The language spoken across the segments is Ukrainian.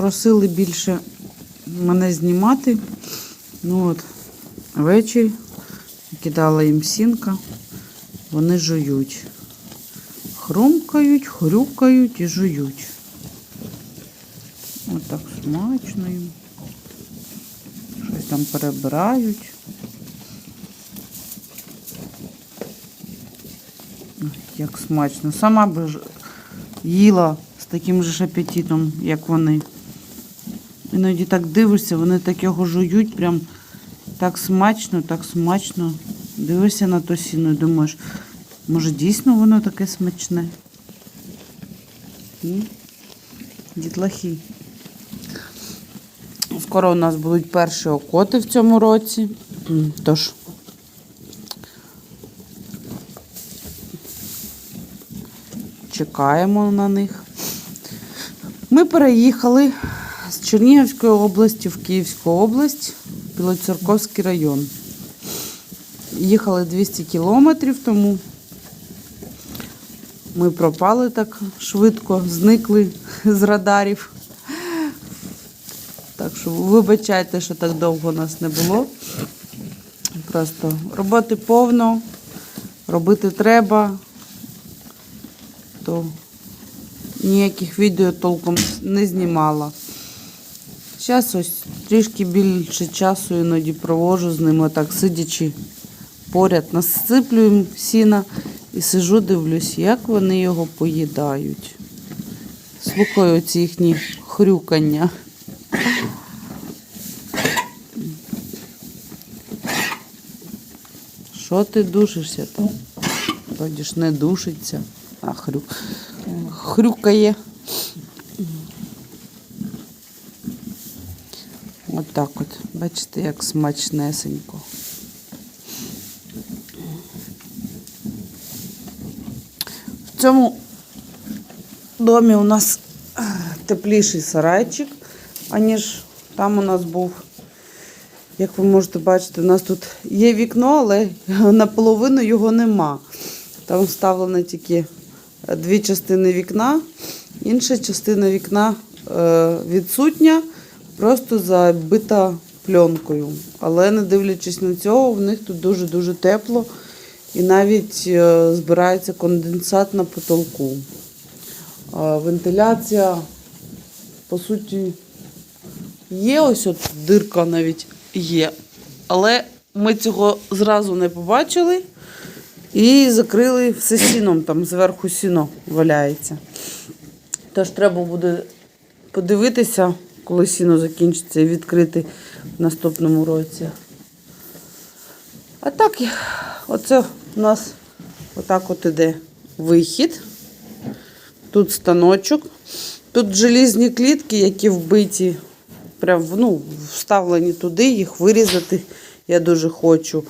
просили більше мене знімати. Ну от, ввечері кидала їм сінка, вони жують. Хрумкають, хрюкають і жують. Отак смачно їм. Щось там перебирають. Як смачно. Сама ж їла з таким же ж апетитом, як вони. Іноді так дивишся, вони так його жують, прям так смачно, так смачно. Дивишся на то сіно і думаєш, може дійсно воно таке смачне? Дітлахи. Скоро у нас будуть перші окоти в цьому році. Тож. Чекаємо на них. Ми переїхали з Чернігівської області в Київську область, Білоцерковський район. Їхали 200 кілометрів, тому ми пропали так швидко, зникли з радарів. Так що вибачайте, що так довго нас не було. Просто роботи повно, робити треба, то ніяких відео толком не знімала. Зараз ось трішки більше часу іноді провожу з ними, так сидячи поряд, насиплю їм сіна і сижу, дивлюсь, як вони його поїдають. Слухаю ці їхні хрюкання. Що ти душишся там? Вроді ж не душиться, а хрю... хрюкає. Отак от, Бачите, як смачнесенько. В цьому домі у нас е, тепліший сарайчик, аніж там у нас був. Як ви можете бачити, у нас тут є вікно, але наполовину його нема. Там вставлено тільки дві частини вікна, інша частина вікна е, відсутня, просто забита пленкою. Але не дивлячись на цього, в них тут дуже-дуже тепло і навіть е, збирається конденсат на потолку. Вентиляція, по суті, є ось от дирка навіть є. Але ми цього зразу не побачили і закрили все сіном, там зверху сіно валяється. Тож треба буде подивитися, коли сіно закінчиться, і відкрити в наступному році. А так, оце у нас отак от іде вихід. Тут станочок. Тут желізні клітки, які вбиті, прям ну, вставлені туди, їх вирізати я дуже хочу.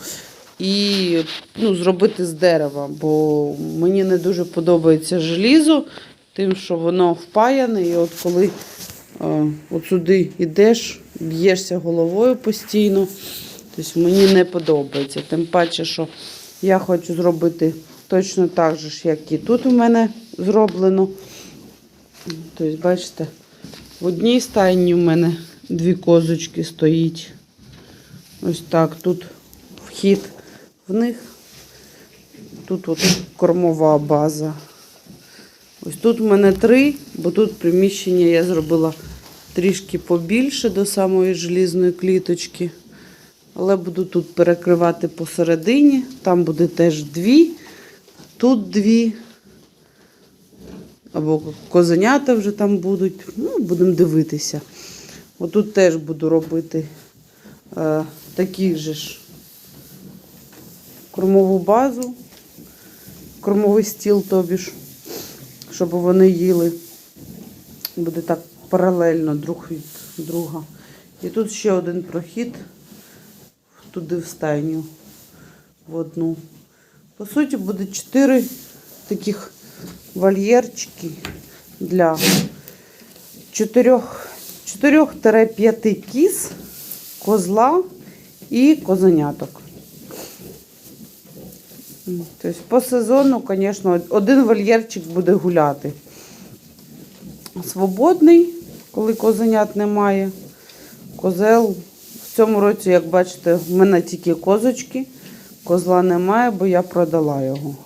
І ну, зробити з дерева, бо мені не дуже подобається желізо, тим, що воно впаяне, і от коли от сюди йдеш, б'єшся головою постійно, тобто мені не подобається. Тим паче, що я хочу зробити точно так же, як і тут у мене зроблено. Тобто, бачите, в одній стайні у мене дві козочки стоїть. Ось так. Тут вхід в них. Тут от кормова база. Ось тут в мене три, бо тут приміщення я зробила трішки побільше до самої желізної кліточки. Але буду тут перекривати посередині. Там буде теж дві, тут дві. Або козенята вже там будуть. Ну, будемо дивитися. Отут теж буду робити е, таких же ж кормову базу, кормовий стіл, тобі ж, щоб вони їли. Буде так паралельно друг від друга. І тут ще один прохід туди в стайню в одну. По суті, буде чотири таких вольєрчики для 4-5 кіз, козла і козеняток. Тобто по сезону, звісно, один вольєрчик буде гуляти. Свободний, коли козенят немає. Козел в цьому році, як бачите, в мене тільки козочки. Козла немає, бо я продала його.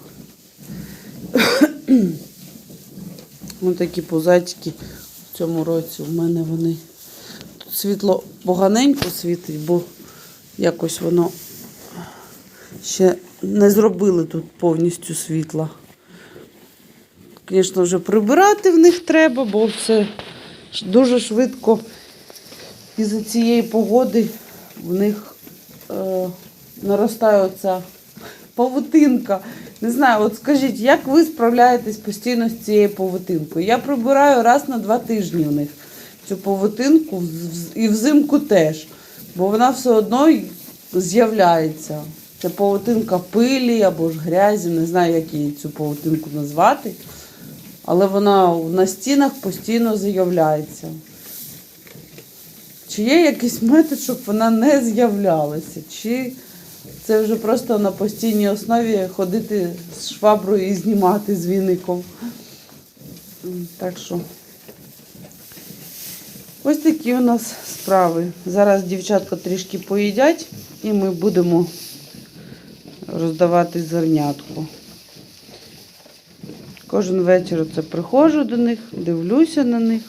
Ось такі пузатики в цьому році в мене вони. Тут світло поганенько світить, бо якось воно ще не зробили тут повністю світла. Звісно, вже прибирати в них треба, бо ж дуже швидко із-за цієї погоди в них е, наростає оця павутинка. Не знаю, от скажіть, як ви справляєтесь постійно з цією павутинкою? Я прибираю раз на два тижні у них цю павутинку і взимку теж, бо вона все одно з'являється. Це павутинка пилі або ж грязі, не знаю, як її цю павутинку назвати. Але вона на стінах постійно з'являється. Чи є якийсь метод, щоб вона не з'являлася? Чи це вже просто на постійній основі ходити з шваброю і знімати з віником? Так що ось такі у нас справи. Зараз дівчатка трішки поїдять і ми будемо роздавати зернятку. Кожен вечір це приходжу до них, дивлюся на них,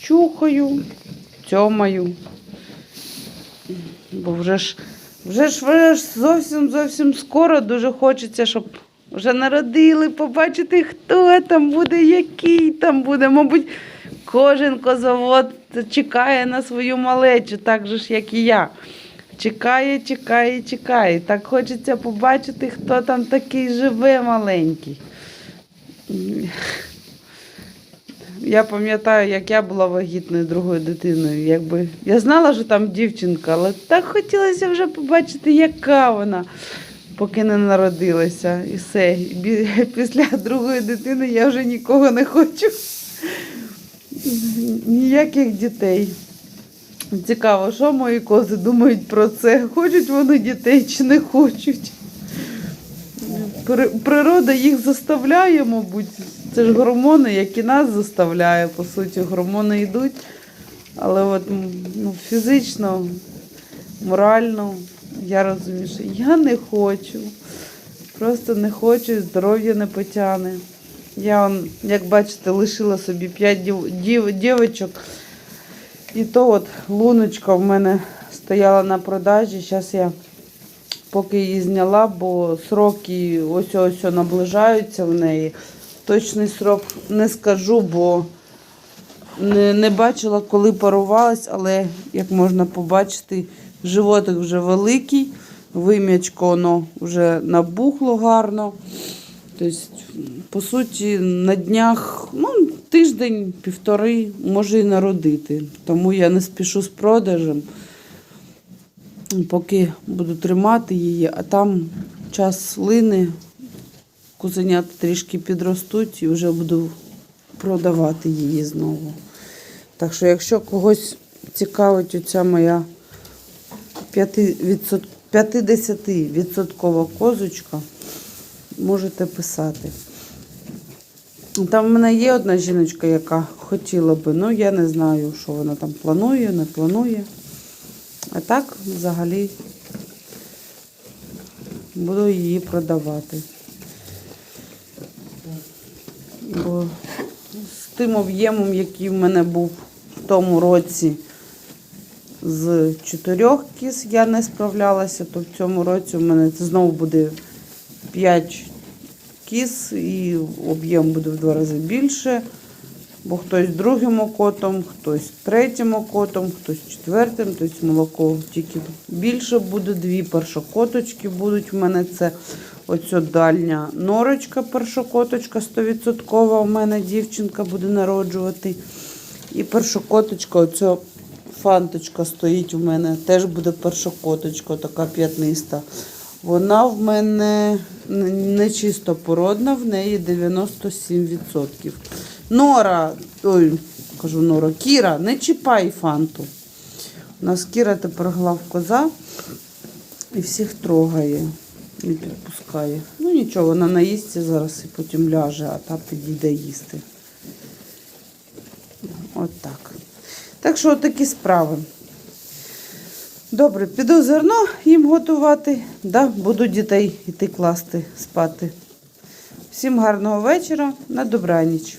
чухаю, цьомаю. Бо вже ж, вже ж, вже ж зовсім зовсім скоро дуже хочеться, щоб вже народили, побачити, хто там буде, який там буде. Мабуть, кожен козавод чекає на свою малечу, так же ж, як і я. Чекає, чекає, чекає. Так хочеться побачити, хто там такий живе маленький. Я пам'ятаю, як я була вагітною другою дитиною. Якби я знала, що там дівчинка, але так хотілося вже побачити, яка вона, поки не народилася. І все. Після другої дитини я вже нікого не хочу. Ніяких дітей. Цікаво, що мої кози думають про це? Хочуть вони дітей чи не хочуть. Природа їх заставляє, мабуть. Це ж гормони, які нас заставляє, по суті, гормони йдуть. Але от, ну, фізично, морально, я розумію, що я не хочу. Просто не хочу, здоров'я не потягне. Я, як бачите, лишила собі 5 дів, дів, дівочок. І то от луночка в мене стояла на продажі. Зараз я поки її зняла, бо сроки ось ось наближаються в неї. Точний срок не скажу, бо не, не бачила, коли парувалась, але як можна побачити, животик вже великий, вим'ячко воно вже набухло гарно. Тобто, по суті, на днях, ну, тиждень, півтори може і народити. Тому я не спішу з продажем поки буду тримати її, а там час лини, кузенята трішки підростуть і вже буду продавати її знову. Так що, якщо когось цікавить оця моя 50% козочка, можете писати. Там в мене є одна жіночка, яка хотіла би, ну я не знаю, що вона там планує, не планує. А так, взагалі, буду її продавати. Бо з тим об'ємом, який в мене був в тому році з чотирьох кіз, я не справлялася, то в цьому році в мене знову буде 5 кіз і об'єм буде в два рази більше. Бо хтось другим окотом, хтось третім окотом, хтось четвертим, тобто молоко тільки більше буде. Дві першокоточки будуть. У мене це оця дальня норочка, першокоточка 100% у мене дівчинка буде народжувати. І першокоточка, оця фанточка стоїть у мене, теж буде першокоточка, така п'ятниста. Вона в мене не чисто породна, в неї 97%. Нора, ой, кажу Нора, Кіра, не чіпай фанту. У нас Кіра тепер глав коза і всіх трогає, не підпускає. Ну нічого, вона наїсться зараз і потім ляже, а та підійде їсти. От так. Так що такі справи. Добре, піду зерно їм готувати. Да, буду дітей йти класти спати. Всім гарного вечора, на добраніч.